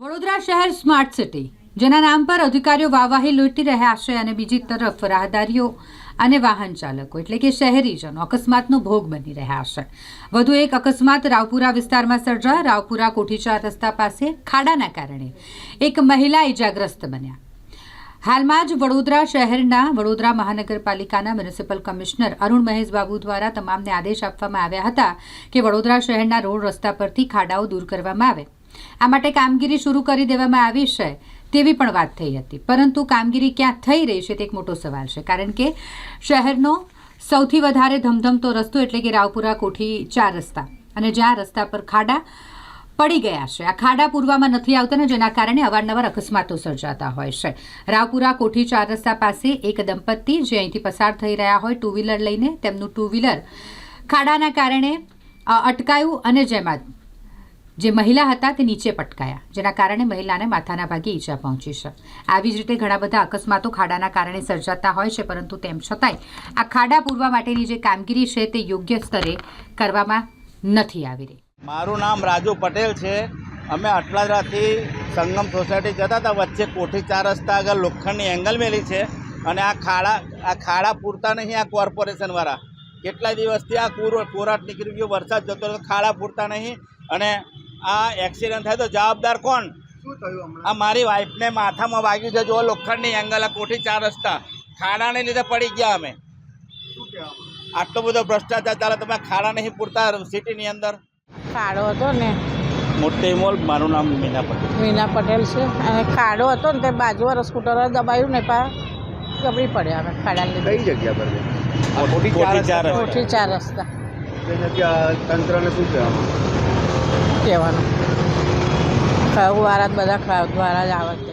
વડોદરા શહેર smart city, જેના નામ પર અધિકારીઓ વાહવાહી લૂંટી રહ્યા છે અને બીજી તરફ રાહદારીઓ અને વાહન ચાલકો, એટલે કે શહેરીજનો, અકસ્માતનો ભોગ બની રહ્યા છે. વધુ એક અકસ્માત રાવપુરા વિસ્તારમાં સર્જા રાવપુરા કોઠીચાર રસ્તા પાસે ખાડાના કારણે એક મહિલા ઇજાગ્રસ્ત બન્યા. હાલમાં જ વડોદરા શહેરના, વડોદરા મહાનગરપાલિકાના મ્યુનિસિપલ કમિશનર અરુણ મહેશ બાબુ દ્વારા તમામને આદેશ આપવામાં આવ્યા હતા કે વડોદરા શહેરના રોડ રસ્તા પરથી ખાડાઓ દૂર કરવામાં આવે. આ માટે કામગીરી શરૂ કરી દેવામાં આવી છે તેવી પણ વાત થઈ હતી. પરંતુ કામગીરી ક્યાં થઈ રહી છે તે એક મોટો સવાલ છે. કારણ કે શહેરનો સૌથી વધારે ધમધમતો રસ્તો એટલે કે રાવપુરા, કોઠી ચાર રસ્તા. અને જ્યાં રસ્તા પર ખાડા પડી ગયા છે. આ ખાડા પૂરવામાં નથી આવતા ને જેના કારણે અવારનવાર અકસ્માતો સર્જાતા હોય છે. રાવપુરા, કોઠી ચાર રસ્તા પાસે એક દંપતી જે અહીંથી પસાર થઈ રહ્યા હોય ટુ વ્હીલર લઈને તેમનું ટુ વ્હીલર ખાડાના કારણે અટકાયું અને જેમાં જે મહિલા હતા તે નીચે પટકાયા, જેના કારણે મહિલાને માથાના ભાગે ઈજા પહોંચી છે. આવી જ રીતે ઘણા બધા અકસ્માતો ખાડાના કારણે સર્જાતા હોય છે, પરંતુ તેમ છતાંય આ ખાડા પૂરવા માટેની જે કામગીરી છે તે યોગ્ય સ્તરે કરવામાં નથી આવી રહી. મારું નામ રાજુ પટેલ છે. અમે અટલાદરાથી સંગમ સોસાયટી જતા હતા. વચ્ચે કોઠી ચાર રસ્તા આગળ લોખંડની એંગલ મેલી છે અને આ ખાડા આ ખાડા પૂરતા નહીં, આ કોર્પોરેશનવાળા કેટલા દિવસથી આ કોરો, કોરાટ નીકળી ગયો, વરસાદ જતો ખાડા પૂરતા નહીં અને આ એક્સિડન્ટ થાય તો જવાબદાર કોણ? શું થયું હમણાં? આ મારી વાઈફને માથામાં વાગ્યું છે. જો લોખંડની એંગલ આ કોઠી ચાર રસ્તા. ખાડાને લીધે પડી ગયા અમે. આટલો બધો ભ્રષ્ટાચાર ચાલે તમે ખાડા નહીં પૂરતા સિટીની અંદર. ખાડો હતો ને. મોટી મોલ મારું નામ મીના પટેલ. મીના પટેલ છે. અને ખાડો હતો ને તે બાજુવાળા સ્કૂટર દબાયું ને પા ગબડી પડ્યા અમે ખાડા લીધે. કઈ જગ્યા પર છે આ કોઠી ખોટી ચાર ચાર રસ્તા. ચાર રસ્તા. તંત્રને શું કહેવામાં કહેવાનું. ખાવું વાળા બધા ખાવ દ્વારા જ આવે છે